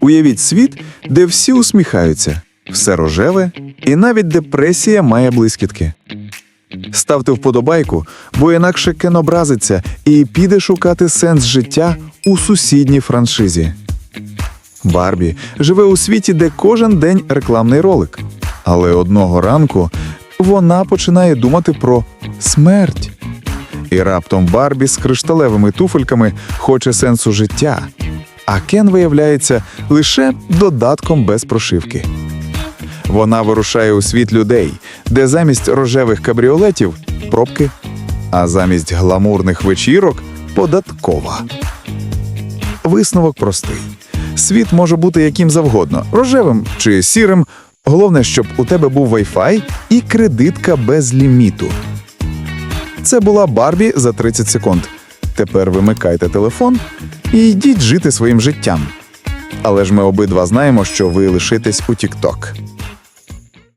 Уявіть світ, де всі усміхаються, все рожеве, і навіть депресія має блискітки. Ставте вподобайку, бо інакше Кен образиться і піде шукати сенс життя у сусідній франшизі. Барбі живе у світі, де кожен день рекламний ролик. Але одного ранку вона починає думати про смерть. І раптом Барбі з кришталевими туфельками хоче сенсу життя, а Кен виявляється лише додатком без прошивки. Вона вирушає у світ людей, де замість рожевих кабріолетів пробки, а замість гламурних вечірок податкова. Висновок простий: світ може бути яким завгодно, рожевим чи сірим. Головне, щоб у тебе був Wi-Fi і кредитка без ліміту. Це була Барбі за 30 секунд. Тепер вимикайте телефон і йдіть жити своїм життям. Але ж ми обидва знаємо, що ви лишитесь у TikTok.